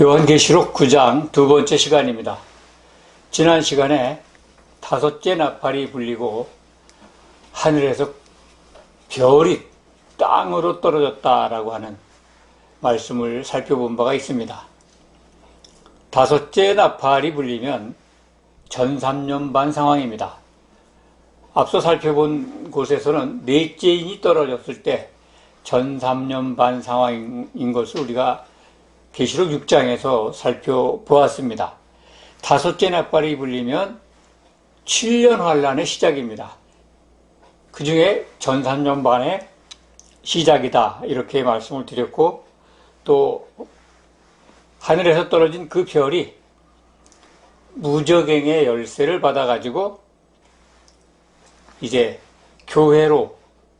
요한계시록 9장 두 번째 시간입니다. 지난 시간에 다섯째 나팔이 불리고 하늘에서 별이 땅으로 떨어졌다라고 하는 말씀을 살펴본 바가 있습니다. 다섯째 나팔이 불리면 전삼년 반 상황입니다. 앞서 살펴본 곳에서는 넷째인이 떨어졌을 때 전삼년 반 상황인 것을 우리가 계시록 6장에서 살펴보았습니다. 다섯째 나팔이 불리면 7년 환란의 시작입니다. 그 중에 전 3년 반의 시작이다. 이렇게 말씀을 드렸고, 또, 하늘에서 떨어진 그 별이 무적행의 열쇠를 받아가지고, 이제 교회로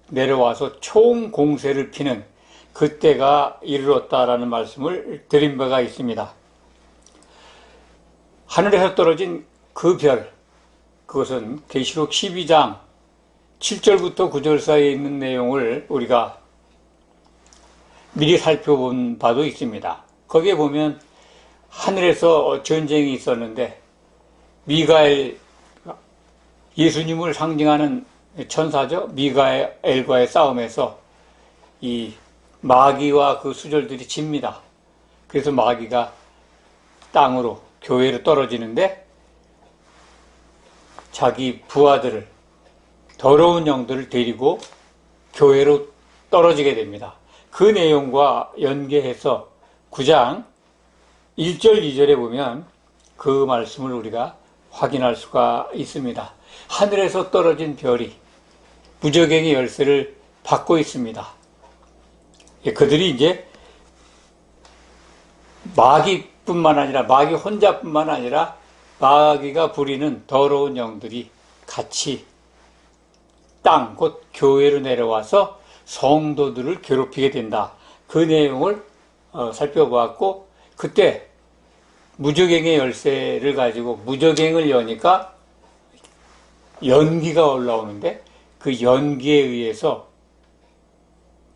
내려와서 총 공세를 피는 그때가 이르렀다라는 말씀을 드린 바가 있습니다. 하늘에서 떨어진 그 별, 그것은 계시록 12장 7절부터 9절 사이에 있는 내용을 우리가 미리 살펴본 바도 있습니다. 거기에 보면 하늘에서 전쟁이 있었는데 미가엘 예수님을 상징하는 천사죠. 미가엘과의 싸움에서 이 마귀와 그 수절들이 집니다. 그래서 마귀가 땅으로 교회로 떨어지는데 자기 부하들을 더러운 영들을 데리고 교회로 떨어지게 됩니다. 그 내용과 연계해서 9장 1절, 2절에 보면 그 말씀을 우리가 확인할 수가 있습니다. 하늘에서 떨어진 별이 무적행의 열쇠를 받고 있습니다. 예, 그들이 이제 마귀뿐만 아니라 마귀 혼자뿐만 아니라 마귀가 부리는 더러운 영들이 같이 땅, 곧 교회로 내려와서 성도들을 괴롭히게 된다. 그 내용을 어, 살펴보았고, 그때 무적행의 열쇠를 가지고 무적행을 여니까 연기가 올라오는데 그 연기에 의해서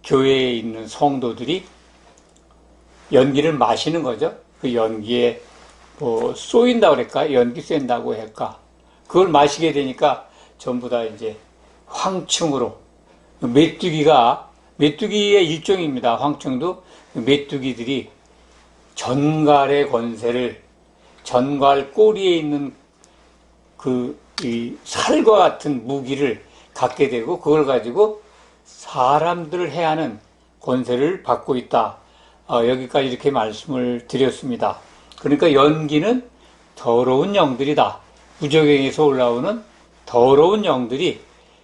교회에 있는 성도들이 연기를 마시는 거죠. 그 연기에 뭐 쏘인다 그럴까? 연기 쐰다고 할까? 그걸 마시게 되니까 전부 다 이제 황충으로 메뚜기가 메뚜기의 일종입니다. 황충도 메뚜기들이 전갈의 권세를 전갈 꼬리에 있는 그 살과 같은 무기를 갖게 되고 그걸 가지고 사람들을 해하는 권세를 받고 있다. 어, 여기까지 이렇게 말씀을 드렸습니다. 그러니까 연기는 더러운 영들이다. 부적행에서 올라오는 더러운 영들이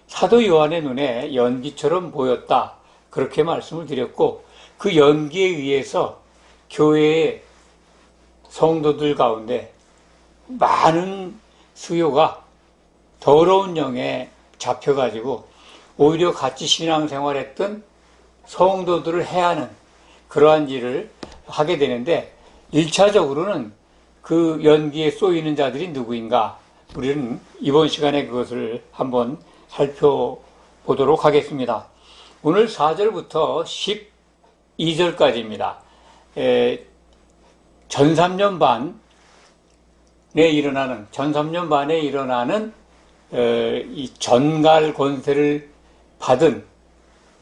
사도 요한의 눈에 연기처럼 보였다. 그렇게 말씀을 드렸고 그 연기에 의해서 교회의 성도들 가운데 많은 수요가 더러운 영에 잡혀가지고 오히려 같이 신앙생활했던 성도들을 해하는 그러한 일을 하게 되는데 1차적으로는 그 연기에 쏘이는 자들이 누구인가 우리는 이번 시간에 그것을 한번 살펴보도록 하겠습니다. 오늘 4절부터 12절까지입니다. 전 3년 반에 일어나는 전 3년 반에 일어나는 이 전갈 권세를 받은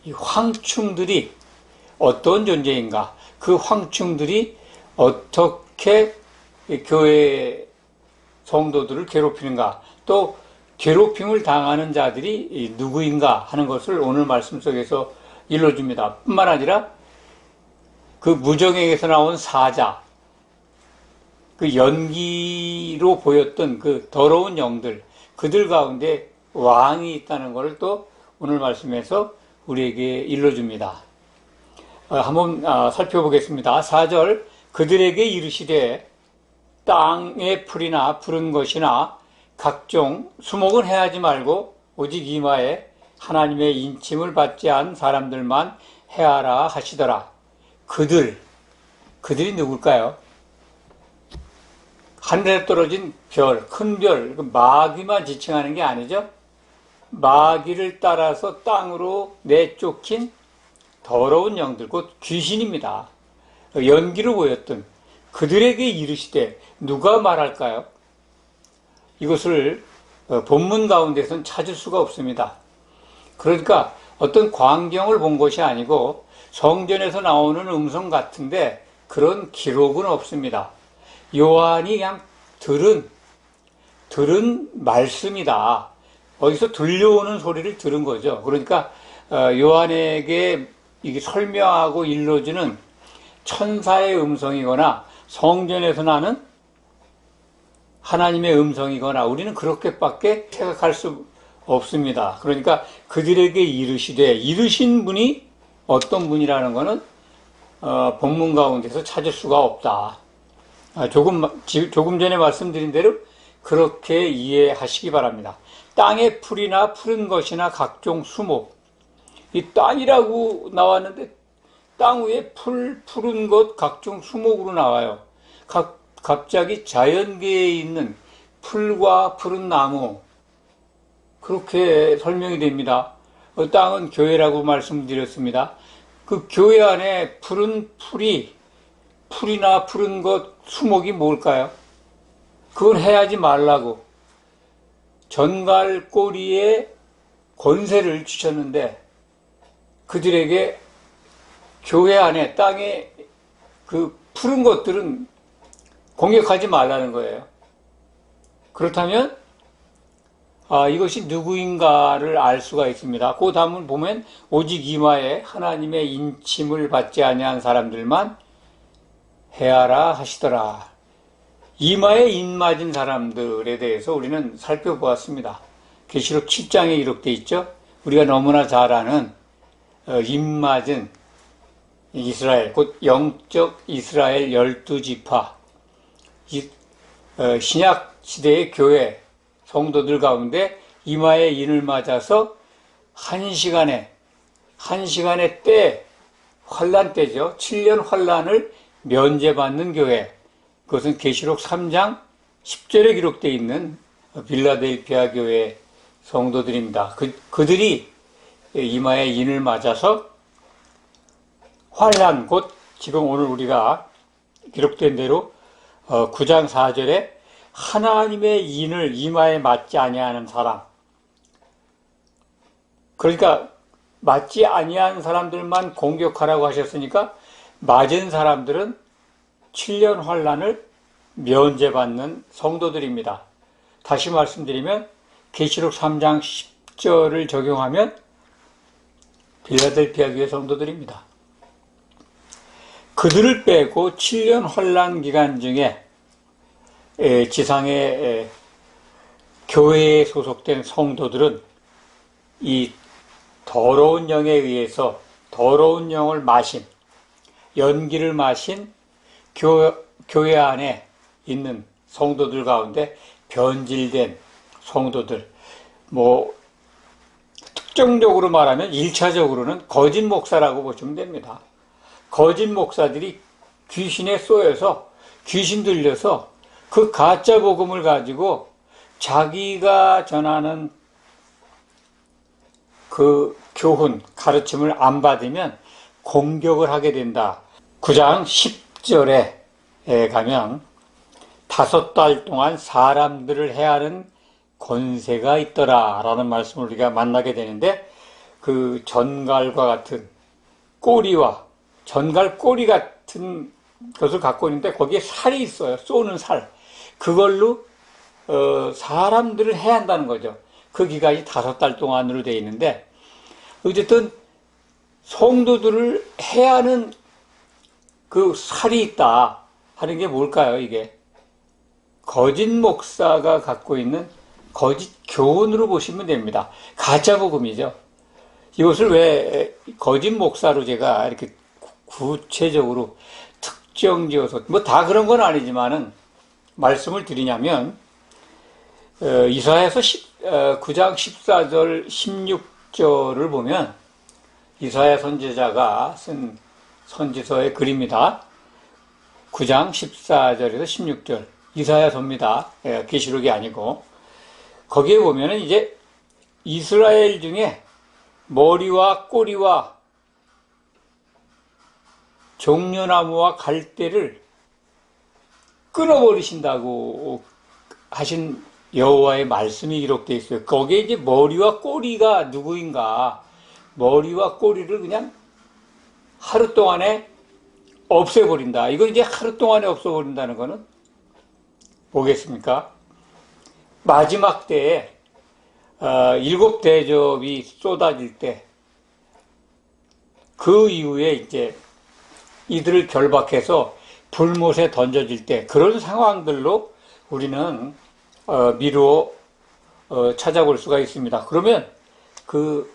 이 황충들이 어떤 존재인가? 그 황충들이 어떻게 교회 성도들을 괴롭히는가? 또 괴롭힘을 당하는 자들이 누구인가 하는 것을 오늘 말씀 속에서 일러줍니다. 뿐만 아니라 그 무정행에서 나온 사자, 그 연기로 보였던 그 더러운 영들, 그들 가운데 왕이 있다는 것을 또 오늘 말씀에서 우리에게 일러줍니다. 어, 한번 아, 살펴보겠습니다. 4절 그들에게 이르시되 땅의 풀이나 푸른 것이나 각종 수목은 해하지 말고 오직 이마에 하나님의 인침을 받지 않은 사람들만 해하라 하시더라. 그들, 그들이 누굴까요? 하늘에 떨어진 별, 큰 별, 그 마귀만 지칭하는 게 아니죠? 마귀를 따라서 땅으로 내쫓긴 더러운 영들, 곧 귀신입니다. 연기로 보였던 그들에게 이르시되 누가 말할까요? 이것을 어, 본문 가운데서는 찾을 수가 없습니다. 그러니까 어떤 광경을 본 것이 아니고 성전에서 나오는 음성 같은데 그런 기록은 없습니다. 요한이 그냥 들은 들은 말씀이다. 어디서 들려오는 소리를 들은 거죠. 그러니까 어, 요한에게 이게 설명하고 일러주는 천사의 음성이거나 성전에서 나는 하나님의 음성이거나 우리는 그렇게밖에 생각할 수 없습니다. 그러니까 그들에게 이르시되 이르신 분이 어떤 분이라는 것은 어, 본문 가운데서 찾을 수가 없다. 아, 조금 지- 조금 전에 말씀드린 대로 그렇게 이해하시기 바랍니다. 땅의 풀이나 푸른 것이나 각종 수목 이 땅이라고 나왔는데 땅 위에 풀 푸른 것 각종 수목으로 나와요. 각 갑자기 자연계에 있는 풀과 푸른 나무 그렇게 설명이 됩니다. 어, 땅은 교회라고 말씀드렸습니다. 그 교회 안에 푸른 풀이 풀이나 푸른 것 수목이 뭘까요? 그건 해야지 말라고 전갈 꼬리에 권세를 주셨는데 그들에게 교회 안에 땅에 그 푸른 것들은 공격하지 말라는 거예요. 그렇다면 아, 이것이 누구인가를 알 수가 있습니다. 그 다음을 보면 오직 이마에 하나님의 인침을 받지 아니한 사람들만 해하라 하시더라. 이마에 인 맞은 사람들에 대해서 우리는 살펴보았습니다. 계시록 7장에 기록되어 있죠. 우리가 너무나 잘 아는 어, 인 맞은 이스라엘, 곧 영적 이스라엘 열두 지파, 이- 어, 신약 시대의 교회 성도들 가운데 이마에 인을 맞아서 한 시간에 한 시간의 때 환란 때죠. 7년 환란을 면제받는 교회. 그것은 계시록 3장 10절에 기록되어 있는 빌라델피아 교회 성도들입니다. 그, 그들이 이마에 인을 맞아서 환란 곧 지금 오늘 우리가 기록된 대로 어, 9장 4절에 하나님의 인을 이마에 맞지 아니하는 사람. 그러니까 맞지 아니한 사람들만 공격하라고 하셨으니까 맞은 사람들은 7년 환란을 면제받는 성도들입니다. 다시 말씀드리면 계시록 3장 10절을 적용하면 빌라델피아 교회 성도들입니다. 그들을 빼고 7년 환란 기간 중에 에, 지상의 에, 교회에 소속된 성도들은 이 더러운 영에 의해서 더러운 영을 마신 연기를 마신 교, 교회 안에 있는 성도들 가운데 변질된 성도들 뭐 특정적으로 말하면 1차적으로는 거짓 목사라고 보시면 됩니다. 거짓 목사들이 귀신에 쏘여서 귀신 들려서 그 가짜 복음을 가지고 자기가 전하는 그 교훈, 가르침을 안 받으면 공격을 하게 된다. 9장 10 절에 가면 다섯 달 동안 사람들을 해하는 권세가 있더라 라는 말씀을 우리가 만나게 되는데 그 전갈과 같은 꼬리와 전갈 꼬리 같은 것을 갖고 있는데 거기에 살이 있어요. 쏘는 살. 그걸로 어, 사람들을 해야 한다는 거죠. 그 기간이 다섯 달 동안으로 되어 있는데 어쨌든 성도들을 해야 하는 그 살이 있다 하는 게 뭘까요, 이게? 거짓 목사가 갖고 있는 거짓 교훈으로 보시면 됩니다. 가짜 복음이죠. 이것을 왜 거짓 목사로 제가 이렇게 구체적으로 특정 지어서 뭐 다 그런 건 아니지만은 말씀을 드리냐면 어, 이사야서 10, 어, 9장 14절 16절을 보면 이사야 선지자가 쓴 선지서의 글입니다. 9장 14절에서 16절 이사야 서입니다. 예, 계시록이 아니고 거기에 보면은 이제 이스라엘 중에 머리와 꼬리와 종려나무와 갈대를 끊어버리신다고 하신 여호와의 말씀이 기록되어 있어요. 거기에 이제 머리와 꼬리가 누구인가? 머리와 꼬리를 그냥 하루 동안에 없애버린다. 이거 이제 하루 동안에 없애버린다는 거는 뭐겠습니까? 마지막 때에 어, 일곱 대접이 쏟아질 때 그 이후에 이제 이들을 결박해서 불못에 던져질 때 그런 상황들로 우리는 어, 미루어 어, 찾아볼 수가 있습니다. 그러면 그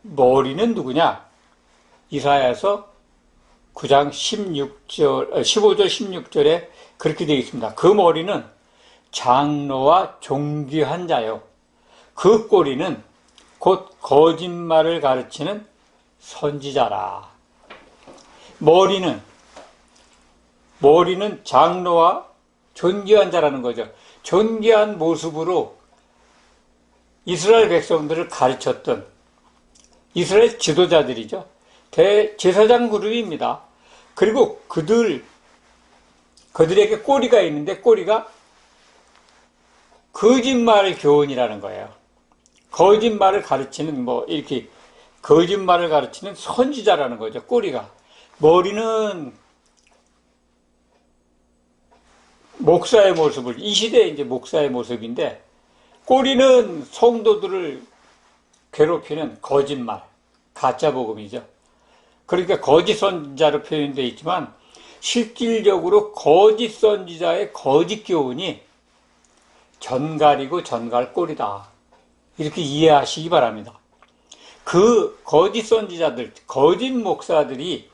머리는 누구냐? 이사야서 9장 16절, 15절 16절에 그렇게 되어 있습니다. 그 머리는 장로와 종기한 자요. 그 꼬리는 곧 거짓말을 가르치는 선지자라. 머리는 머리는 장로와 존귀한 자라는 거죠. 존귀한 모습으로 이스라엘 백성들을 가르쳤던 이스라엘 지도자들이죠. 대제사장 그룹입니다. 그리고 그들 그들에게 꼬리가 있는데 꼬리가 거짓말 교훈이라는 거예요. 거짓말을 가르치는 뭐 이렇게 거짓말을 가르치는 선지자라는 거죠. 꼬리가 머리는 목사의 모습을 이 시대에 이제 목사의 모습인데 꼬리는 성도들을 괴롭히는 거짓말 가짜 복음이죠. 그러니까 거짓 선지자로 표현되어 있지만 실질적으로 거짓 선지자의 거짓 교훈이 전갈이고 전갈 꼴이다. 이렇게 이해하시기 바랍니다. 그 거짓 선지자들, 거짓 목사들이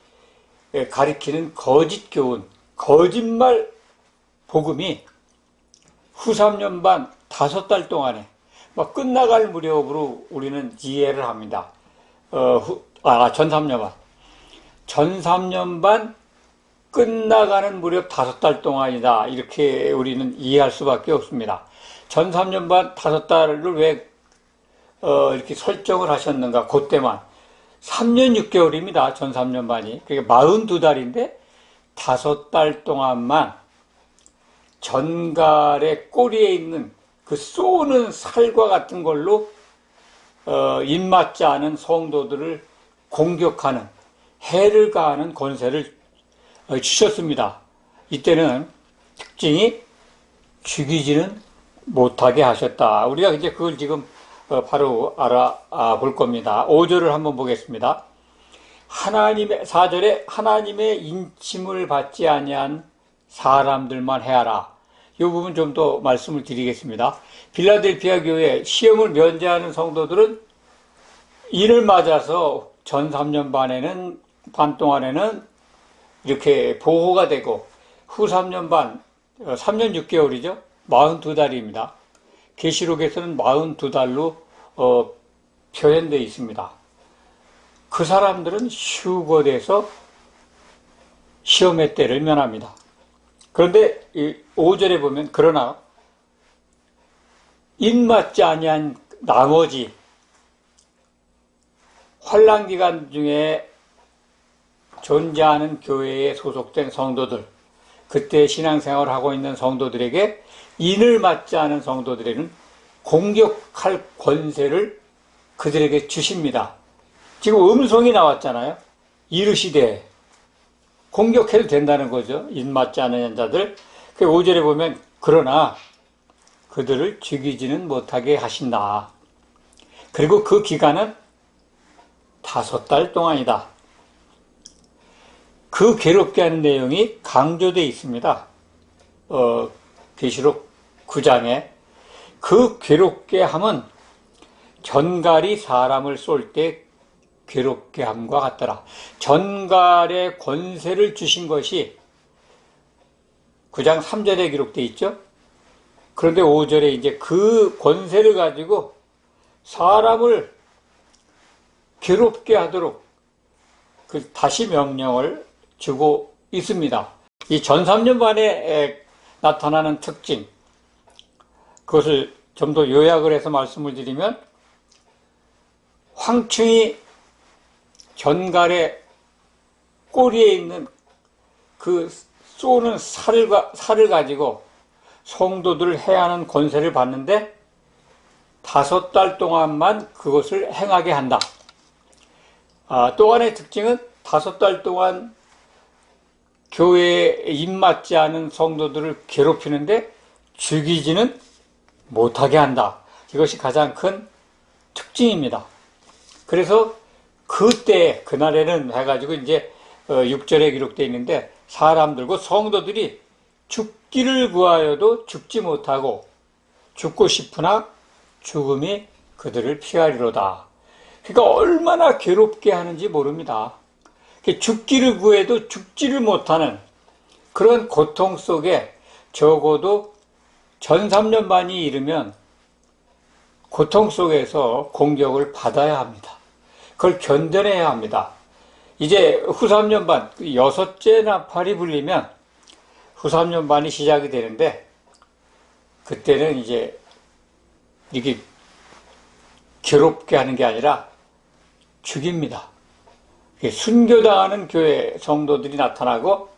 가리키는 거짓 교훈, 거짓말 복음이 후 3년 반 다섯 달 동안에 막 끝나갈 무렵으로 우리는 이해를 합니다. 어, 후, 아, 전 3년 반. 전 3년 반 끝나가는 무렵 다섯 달 동안이다. 이렇게 우리는 이해할 수밖에 없습니다. 전 3년 반 다섯 달을 왜 어, 이렇게 설정을 하셨는가? 그때만 3년 6개월입니다. 전 3년 반이. 그게 42달인데 다섯 달 동안만 전갈의 꼬리에 있는 그 쏘는 살과 같은 걸로 어, 입맞지 않은 성도들을 공격하는 해를 가하는 권세를 어, 주셨습니다. 이때는 특징이 죽이지는 못하게 하셨다. 우리가 이제 그걸 지금 어, 바로 알아볼 겁니다. 5절을 한번 보겠습니다. 하나님의 4절에 하나님의 인침을 받지 아니한 사람들만 해하라. 이 부분 좀 더 말씀을 드리겠습니다. 빌라델피아 교회 시험을 면제하는 성도들은 이를 맞아서 전 3년 반에는 반 동안에는 이렇게 보호가 되고 후 3년 반 3년 어, 6개월이죠. 42달입니다. 계시록에서는 42달로 어, 표현되어 있습니다. 그 사람들은 휴거돼서 시험의 때를 면합니다. 그런데 5절에 보면 그러나 입맞지 아니한 나머지 환란 기간 중에 존재하는 교회에 소속된 성도들, 그때 신앙생활을 하고 있는 성도들에게 인을 맞지 않은 성도들에는 공격할 권세를 그들에게 주십니다. 지금 음성이 나왔잖아요. 이르시되 공격해도 된다는 거죠. 인 맞지 않은 자들. 그 5절에 보면 그러나 그들을 죽이지는 못하게 하신다. 그리고 그 기간은 다섯 달 동안이다. 그 괴롭게 하는 내용이 강조되어 있습니다. 어, 계시록 9장에 그 괴롭게 함은 전갈이 사람을 쏠 때 괴롭게 함과 같더라. 전갈의 권세를 주신 것이 9장 3절에 기록되어 있죠. 그런데 5절에 이제 그 권세를 가지고 사람을 괴롭게 하도록 그 다시 명령을 주고 있습니다. 이 전 3년 반에 나타나는 특징, 그것을 좀 더 요약을 해서 말씀을 드리면, 황충이 전갈의 꼬리에 있는 그 쏘는 살을, 가- 살을 가지고 성도들을 해하는 권세를 받는데 다섯 달 동안만 그것을 행하게 한다. 아, 또 하나의 특징은 다섯 달 동안 교회에 입맞지 않은 성도들을 괴롭히는데 죽이지는 못하게 한다. 이것이 가장 큰 특징입니다. 그래서 그때 그날에는 해가지고 이제 6절에 기록되어 있는데 사람들과 성도들이 죽기를 구하여도 죽지 못하고 죽고 싶으나 죽음이 그들을 피하리로다. 그러니까 얼마나 괴롭게 하는지 모릅니다. 죽기를 구해도 죽지를 못하는 그런 고통 속에 적어도 전 3년 반이 이르면 고통 속에서 공격을 받아야 합니다. 그걸 견뎌내야 합니다. 이제 후 3년 반, 그 여섯째 나팔이 불리면 후 3년 반이 시작이 되는데 그때는 이제 이게 괴롭게 하는 게 아니라 죽입니다. 순교당하는 교회 성도들이 나타나고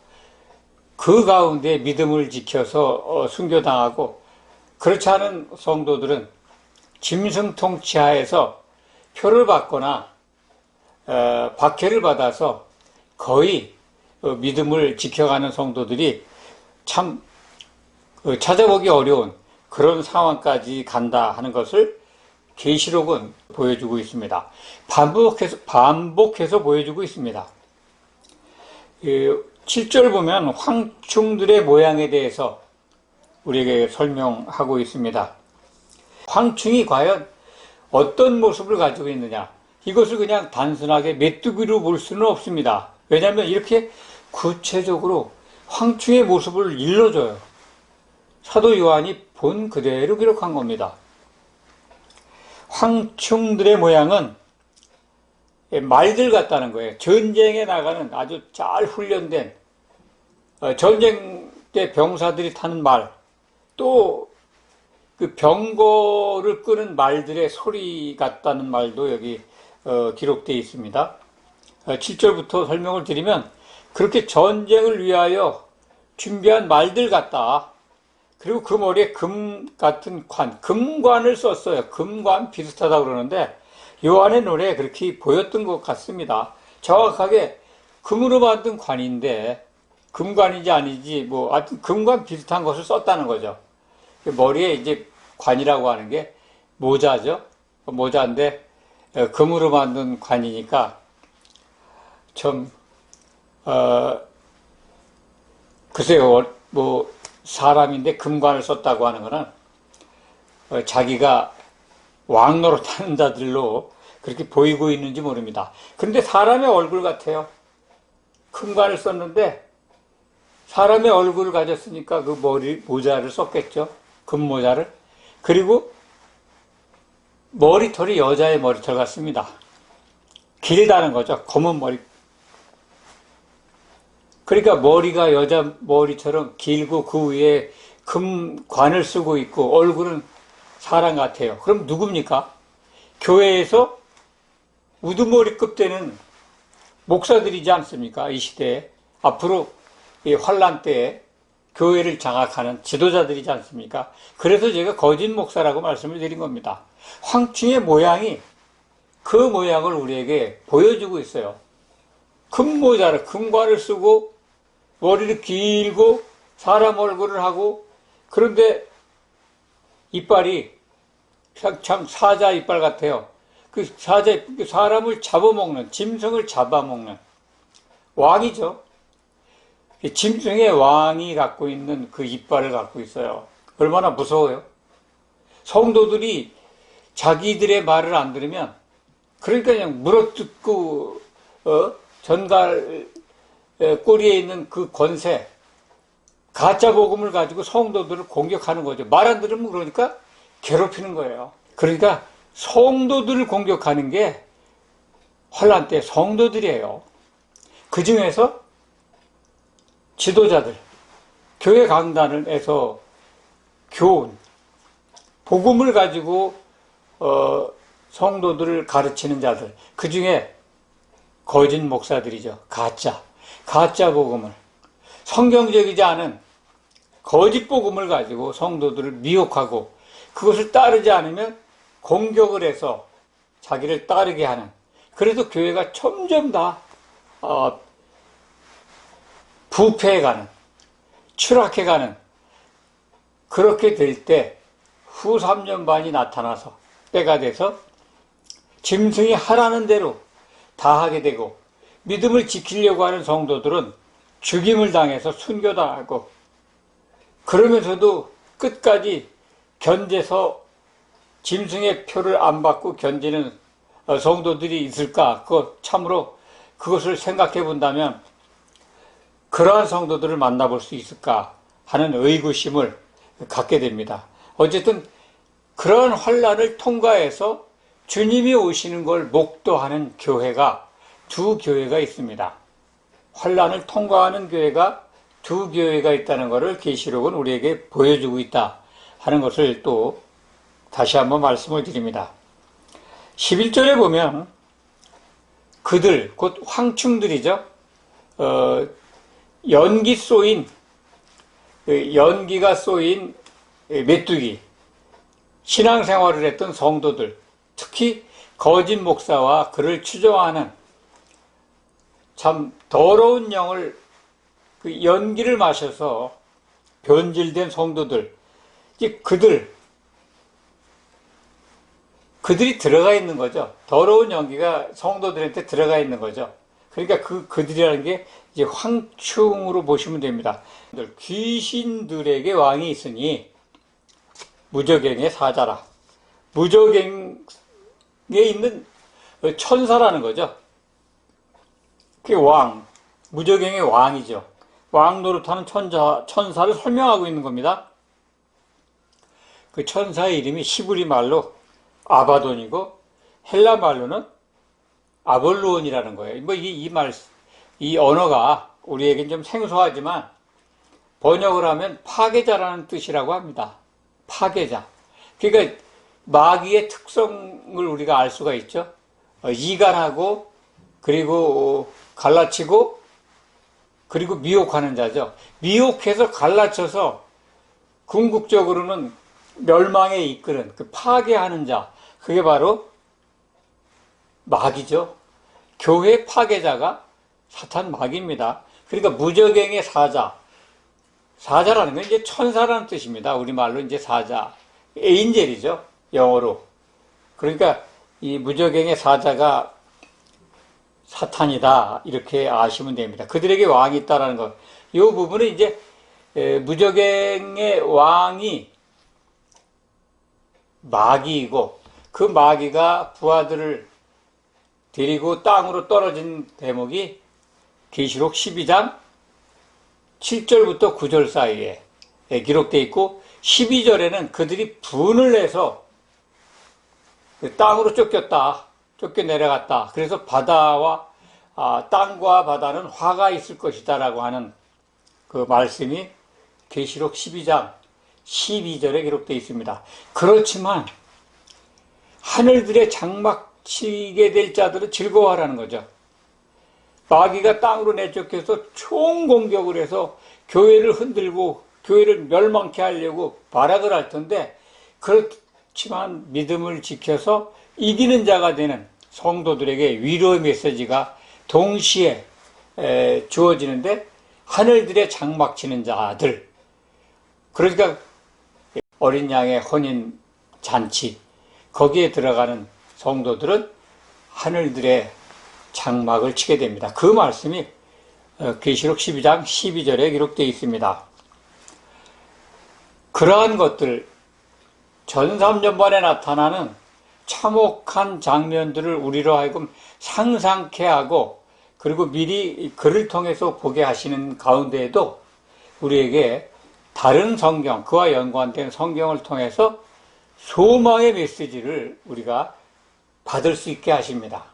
그 가운데 믿음을 지켜서 어, 순교당하고 그렇지 않은 성도들은 짐승 통치하에서 표를 받거나 어, 박해를 받아서 거의 어, 믿음을 지켜가는 성도들이 참 어, 찾아보기 어려운 그런 상황까지 간다 하는 것을 계시록은 보여주고 있습니다. 반복해서 반복해서 보여주고 있습니다. 7절 보면 황충들의 모양에 대해서 우리에게 설명하고 있습니다. 황충이 과연 어떤 모습을 가지고 있느냐? 이것을 그냥 단순하게 메뚜기로 볼 수는 없습니다. 왜냐하면 이렇게 구체적으로 황충의 모습을 일러줘요. 사도 요한이 본 그대로 기록한 겁니다. 황충들의 모양은 말들 같다는 거예요. 전쟁에 나가는 아주 잘 훈련된 어, 전쟁 때 병사들이 타는 말, 또 그 병거를 끄는 말들의 소리 같다는 말도 여기 어, 기록되어 있습니다. 7절부터 설명을 드리면 그렇게 전쟁을 위하여 준비한 말들 같다. 그리고 그 머리에 금 같은 관, 금관을 썼어요. 금관 비슷하다 그러는데 요한의 노래에 그렇게 보였던 것 같습니다. 정확하게 금으로 만든 관인데 금관인지 아니지 뭐 하여튼 금관 비슷한 것을 썼다는 거죠. 머리에 이제 관이라고 하는 게 모자죠. 모자인데 어, 금으로 만든 관이니까 좀 어, 글쎄요 뭐 사람인데 금관을 썼다고 하는 거는 어, 자기가 왕노로 타는 자들로 그렇게 보이고 있는지 모릅니다. 그런데 사람의 얼굴 같아요. 금관을 썼는데 사람의 얼굴을 가졌으니까 그 머리 모자를 썼겠죠. 금모자를. 그리고 머리털이 여자의 머리털 같습니다. 길다는 거죠. 검은 머리. 그러니까 머리가 여자 머리처럼 길고 그 위에 금관을 쓰고 있고 얼굴은 사람 같아요. 그럼 누굽니까? 교회에서 우두머리급 되는 목사들이지 않습니까? 이 시대에. 앞으로 이 환란 때에 교회를 장악하는 지도자들이지 않습니까? 그래서 제가 거짓 목사라고 말씀을 드린 겁니다. 황충의 모양이 그 모양을 우리에게 보여주고 있어요. 금 모자를, 금관을 쓰고 머리를 길고 사람 얼굴을 하고 그런데 이빨이 참, 참 사자 이빨 같아요. 그 사자 그 사람을 잡아먹는 짐승을 잡아먹는 왕이죠. 짐승의 왕이 갖고 있는 그 이빨을 갖고 있어요. 얼마나 무서워요. 성도들이 자기들의 말을 안 들으면 그러니까 그냥 물어뜯고 어? 전갈 꼬리에 있는 그 권세 가짜 복음을 가지고 성도들을 공격하는 거죠. 말 안 들으면 그러니까 괴롭히는 거예요. 그러니까 성도들을 공격하는 게 환란 때 성도들이에요. 그 중에서 지도자들, 교회 강단을해서 교훈, 복음을 가지고 어, 성도들을 가르치는 자들, 그 중에 거짓 목사들이죠. 가짜, 가짜 복음을 성경적이지 않은 거짓 복음을 가지고 성도들을 미혹하고 그것을 따르지 않으면 공격을 해서 자기를 따르게 하는 그래서 교회가 점점 다 어, 부패해가는 추락해가는 그렇게 될 때 후 3년 반이 나타나서 때가 돼서 짐승이 하라는 대로 다 하게 되고 믿음을 지키려고 하는 성도들은 죽임을 당해서 순교당하고 그러면서도 끝까지 견제서 짐승의 표를 안 받고 견디는 어, 성도들이 있을까? 그 참으로 그것을 생각해 본다면 그러한 성도들을 만나볼 수 있을까 하는 의구심을 갖게 됩니다. 어쨌든 그러한 환란을 통과해서 주님이 오시는 걸 목도하는 교회가 두 교회가 있습니다. 환란을 통과하는 교회가 두 교회가 있다는 것을 계시록은 우리에게 보여주고 있다 하는 것을 또 다시 한번 말씀을 드립니다. 11절에 보면 그들 곧 황충들이죠. 어, 연기 쏘인 그 연기가 쏘인 메뚜기 신앙생활을 했던 성도들 특히 거짓 목사와 그를 추종하는 참 더러운 영을 그 연기를 마셔서 변질된 성도들 그들 그들이 들어가 있는 거죠. 더러운 연기가 성도들한테 들어가 있는 거죠. 그러니까 그 그들이라는 게 이제 황충으로 보시면 됩니다. 귀신들에게 왕이 있으니 무적행의 사자라. 무적행에 있는 천사라는 거죠. 그게 왕, 무적행의 왕이죠. 왕 노릇하는 천자, 천사를 설명하고 있는 겁니다. 그 천사의 이름이 시브리 말로 아바돈이고 헬라 말로는 아볼로온이라는 거예요. 뭐 이 이 말, 이 언어가 우리에겐 좀 생소하지만 번역을 하면 파괴자라는 뜻이라고 합니다. 파괴자. 그러니까 마귀의 특성을 우리가 알 수가 있죠. 어, 이간하고 그리고 갈라치고 그리고 미혹하는 자죠. 미혹해서 갈라쳐서 궁극적으로는 멸망에 이끄는 그 파괴하는 자. 그게 바로 마귀죠. 교회 파괴자가 사탄 마귀입니다. 그러니까 무적행의 사자. 사자라는 건 이제 천사라는 뜻입니다. 우리말로 이제 사자. 에인젤이죠. 영어로. 그러니까 이 무적행의 사자가 사탄이다. 이렇게 아시면 됩니다. 그들에게 왕이 있다라는 것. 이 부분은 이제 무적행의 왕이 마귀이고 그 마귀가 부하들을 데리고 땅으로 떨어진 대목이 계시록 12장 7절부터 9절 사이에 기록되어 있고 12절에는 그들이 분을 내서 그 땅으로 쫓겼다. 쫓겨 내려갔다. 그래서 바다와 아, 땅과 바다는 화가 있을 것이다라고 하는 그 말씀이 계시록 12장 12절에 기록되어 있습니다. 그렇지만 하늘들의 장막 치게 될 자들은 즐거워하라는 거죠. 마귀가 땅으로 내쫓겨서 총 공격을 해서 교회를 흔들고 교회를 멸망케 하려고 발악을 할 텐데 그렇지만 믿음을 지켜서 이기는 자가 되는 성도들에게 위로의 메시지가 동시에 주어지는데 하늘들의 장막 치는 자들 그러니까 어린 양의 혼인 잔치 거기에 들어가는 성도들은 하늘들의 장막을 치게 됩니다. 그 말씀이 어, 계시록 12장 12절에 기록되어 있습니다. 그러한 것들 전 3년 만에 나타나는 참혹한 장면들을 우리로 하여금 상상케 하고 그리고 미리 글을 통해서 보게 하시는 가운데에도 우리에게 다른 성경, 그와 연관된 성경을 통해서 소망의 메시지를 우리가 받을 수 있게 하십니다.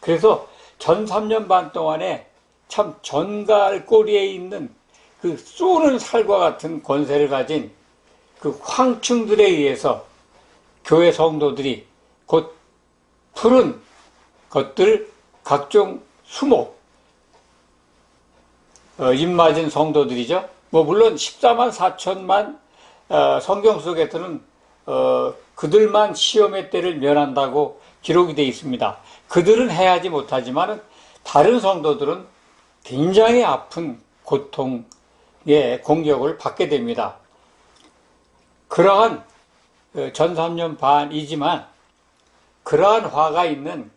그래서 전 3년 반 동안에 참 전갈 꼬리에 있는 그 쏘는 살과 같은 권세를 가진 그 황충들에 의해서 교회 성도들이 곧 푸른 것들 각종 수목 어, 입맞은 성도들이죠. 뭐 물론 14만 4천만 어, 성경 속에서는 어, 그들만 시험의 때를 면한다고 기록이 되어 있습니다. 그들은 해하지 못하지만 다른 성도들은 굉장히 아픈 고통의 공격을 받게 됩니다. 그러한 어, 전 3년 반이지만 그러한 화가 있는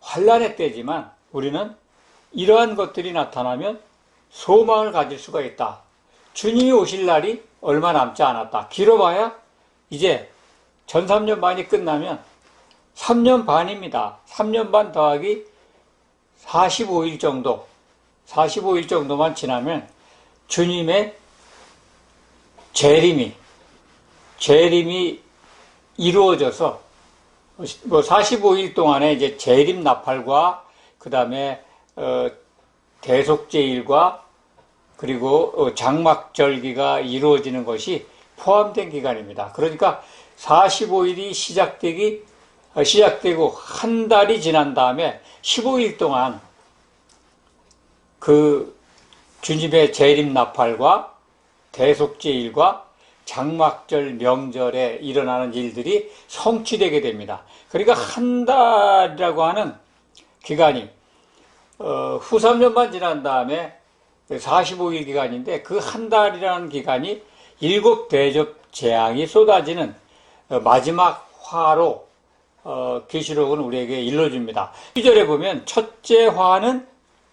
환란의 때지만 우리는 이러한 것들이 나타나면 소망을 가질 수가 있다. 주님이 오실 날이 얼마 남지 않았다. 길어봐야 이제 전 3년 반이 끝나면 3년 반입니다. 3년 반 더하기 45일 정도, 45일 정도만 지나면 주님의 재림이, 재림이 이루어져서 뭐 45일 동안에 이제 재림 나팔과 그 다음에 어, 대속제일과 그리고 어, 장막절기가 이루어지는 것이 포함된 기간입니다. 그러니까 45일이 시작되기 어, 시작되고 한 달이 지난 다음에 15일 동안 그 주님의 재림 나팔과 대속제일과 장막절 명절에 일어나는 일들이 성취되게 됩니다. 그러니까 한 달이라고 하는 기간이 어, 후 3년만 지난 다음에 45일 기간인데 그 한 달이라는 기간이 일곱 대접 재앙이 쏟아지는 어, 마지막 화로 어, 계시록은 우리에게 일러줍니다. 2절에 보면 첫째 화는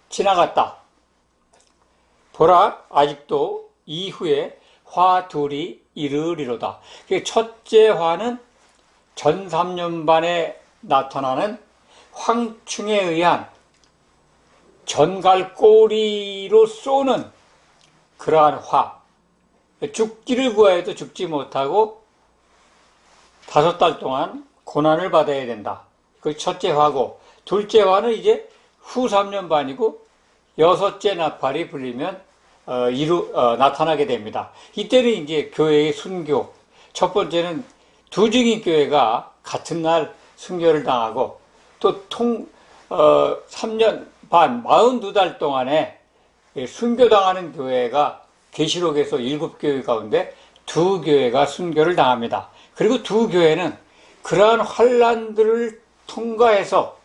지나갔다. 보라 아직도 이후에 화 둘이 이르리로다. 그 첫째 화는 전 3년 반에 나타나는 황충에 의한 전갈 꼬리로 쏘는 그러한 화. 죽기를 구하여도 죽지 못하고 다섯 달 동안 고난을 받아야 된다. 그 첫째 화고, 둘째 화는 이제 후 3년 반이고 여섯째 나팔이 불리면 어, 이루, 어, 나타나게 됩니다. 이때는 이제 교회의 순교. 첫 번째는 두 증인 교회가 같은 날 순교를 당하고 또 통, 어, 3년 반, 42달 동안에 순교당하는 교회가 계시록에서 일곱 교회 가운데 두 교회가 순교를 당합니다. 그리고 두 교회는 그러한 환란들을 통과해서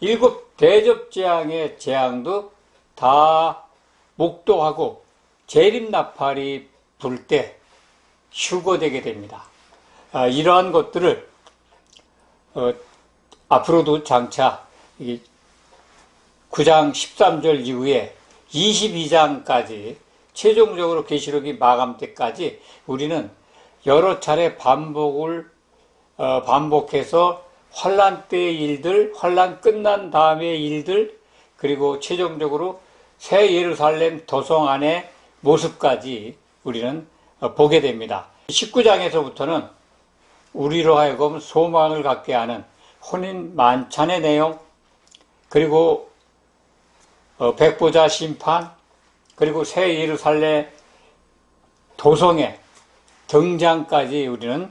일곱 대접 재앙의 재앙도 다 목도하고 재림 나팔이 불 때 휴거되게 됩니다. 아, 이러한 것들을 어, 앞으로도 장차 9장 13절 이후에 22장까지 최종적으로 계시록이 마감 때까지 우리는 여러 차례 반복을 어, 반복해서 환란 때의 일들, 환란 끝난 다음의 일들, 그리고 최종적으로 새 예루살렘 도성 안의 모습까지 우리는 어, 보게 됩니다. 19장에서부터는 우리로 하여금 소망을 갖게 하는 혼인 만찬의 내용, 그리고 어, 백보자 심판, 그리고 새 예루살렘 도성의 등장까지 우리는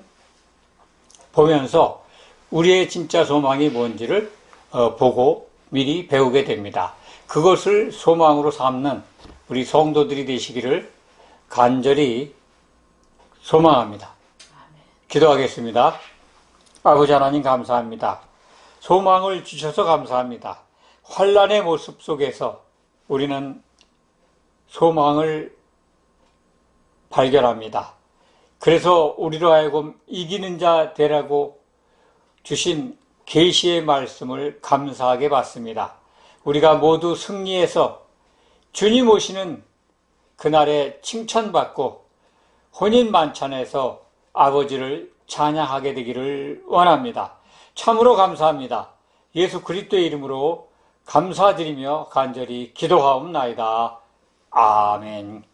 보면서 우리의 진짜 소망이 뭔지를 어, 보고 미리 배우게 됩니다. 그것을 소망으로 삼는 우리 성도들이 되시기를 간절히 소망합니다. 기도하겠습니다. 아버지 하나님 감사합니다. 소망을 주셔서 감사합니다. 환란의 모습 속에서 우리는 소망을 발견합니다. 그래서 우리로 하여금 이기는 자 되라고 주신 계시의 말씀을 감사하게 받습니다. 우리가 모두 승리해서 주님 오시는 그날에 칭찬받고 혼인 만찬에서 아버지를 찬양하게 되기를 원합니다. 참으로 감사합니다. 예수 그리스도의 이름으로 감사드리며 간절히 기도하옵나이다. 아멘.